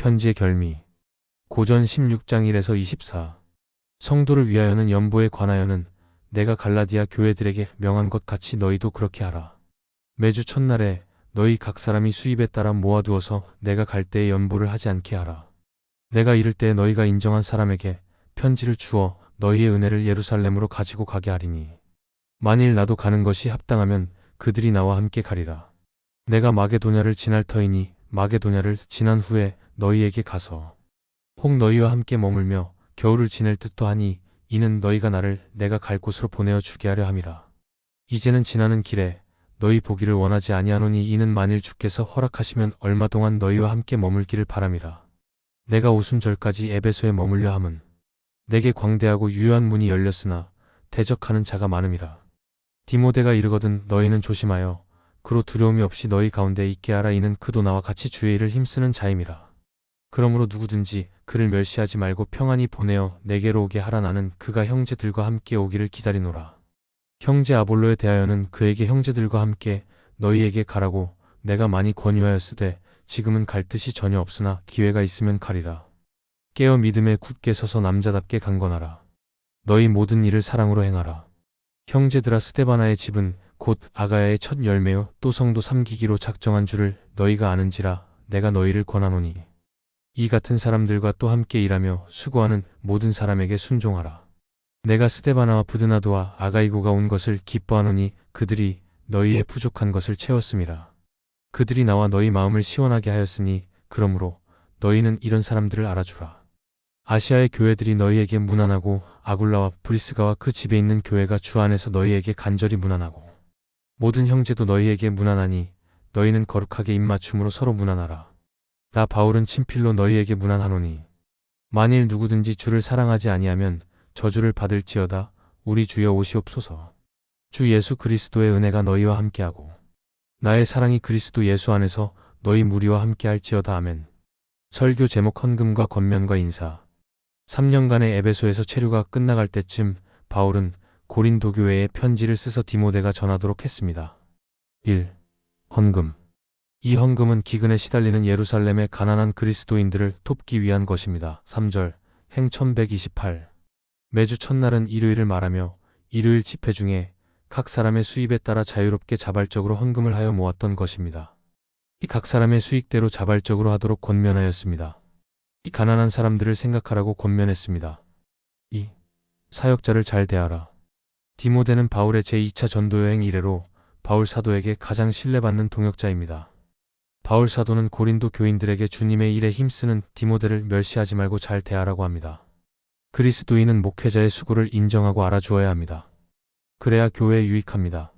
편지의 결미 고전 16장 1에서 24 성도를 위하여는 연보에 관하여는 내가 갈라디아 교회들에게 명한 것 같이 너희도 그렇게 하라. 매주 첫날에 너희 각 사람이 수입에 따라 모아두어서 내가 갈 때에 연보를 하지 않게 하라. 내가 이를 때 너희가 인정한 사람에게 편지를 주어 너희의 은혜를 예루살렘으로 가지고 가게 하리니 만일 나도 가는 것이 합당하면 그들이 나와 함께 가리라. 내가 마게도냐를 지날 터이니 마게도냐를 지난 후에 너희에게 가서 혹 너희와 함께 머물며 겨울을 지낼 듯도 하니 이는 너희가 나를 내가 갈 곳으로 보내어 주게 하려 함이라. 이제는 지나는 길에 너희 보기를 원하지 아니하노니 이는 만일 주께서 허락하시면 얼마 동안 너희와 함께 머물기를 바람이라. 내가 오순절까지 에베소에 머물려 함은 내게 광대하고 유효한 문이 열렸으나 대적하는 자가 많음이라. 디모데가 이르거든 너희는 조심하여 그로 두려움이 없이 너희 가운데 있게 하라 이는 그도 나와 같이 주의 일을 힘쓰는 자임이라. 그러므로 누구든지 그를 멸시하지 말고 평안히 보내어 내게로 오게 하라 나는 그가 형제들과 함께 오기를 기다리노라. 형제 아볼로에 대하여는 그에게 형제들과 함께 너희에게 가라고 내가 많이 권유하였으되 지금은 갈 뜻이 전혀 없으나 기회가 있으면 가리라. 깨어 믿음에 굳게 서서 남자답게 강건하라. 너희 모든 일을 사랑으로 행하라. 형제들아 스테바나의 집은 곧 아가야의 첫 열매요 또 성도 삼기기로 작정한 줄을 너희가 아는지라 내가 너희를 권하노니 이 같은 사람들과 또 함께 일하며 수고하는 모든 사람에게 순종하라. 내가 스테바나와 부드나도와 아가이고가 온 것을 기뻐하노니 그들이 너희의 부족한 것을 채웠음이라. 그들이 나와 너희 마음을 시원하게 하였으니 그러므로 너희는 이런 사람들을 알아주라. 아시아의 교회들이 너희에게 무난하고 아굴라와 브리스가와 그 집에 있는 교회가 주 안에서 너희에게 간절히 무난하고 모든 형제도 너희에게 무난하니 너희는 거룩하게 입맞춤으로 서로 무난하라. 나 바울은 친필로 너희에게 무난하노니 만일 누구든지 주를 사랑하지 아니하면 저주를 받을지어다 우리 주여 오시옵소서. 주 예수 그리스도의 은혜가 너희와 함께하고 나의 사랑이 그리스도 예수 안에서 너희 무리와 함께할지어다 아멘. 설교 제목 헌금과 권면과 인사 3년간의 에베소에서 체류가 끝나갈 때쯤 바울은 고린도 교회에 편지를 쓰서 디모데가 전하도록 했습니다. 1. 헌금 이 헌금은 기근에 시달리는 예루살렘의 가난한 그리스도인들을 돕기 위한 것입니다. 3절 행 1128 매주 첫날은 일요일을 말하며 일요일 집회 중에 각 사람의 수입에 따라 자유롭게 자발적으로 헌금을 하여 모았던 것입니다. 이 각 사람의 수익대로 자발적으로 하도록 권면하였습니다. 이 가난한 사람들을 생각하라고 권면했습니다. 2. 사역자를 잘 대하라. 디모데는 바울의 제2차 전도여행 이래로 바울 사도에게 가장 신뢰받는 동역자입니다. 바울 사도는 고린도 교인들에게 주님의 일에 힘쓰는 디모데를 멸시하지 말고 잘 대하라고 합니다. 그리스도인은 목회자의 수고를 인정하고 알아주어야 합니다. 그래야 교회에 유익합니다.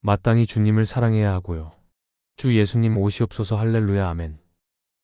마땅히 주님을 사랑해야 하고요. 주 예수님 오시옵소서 할렐루야 아멘.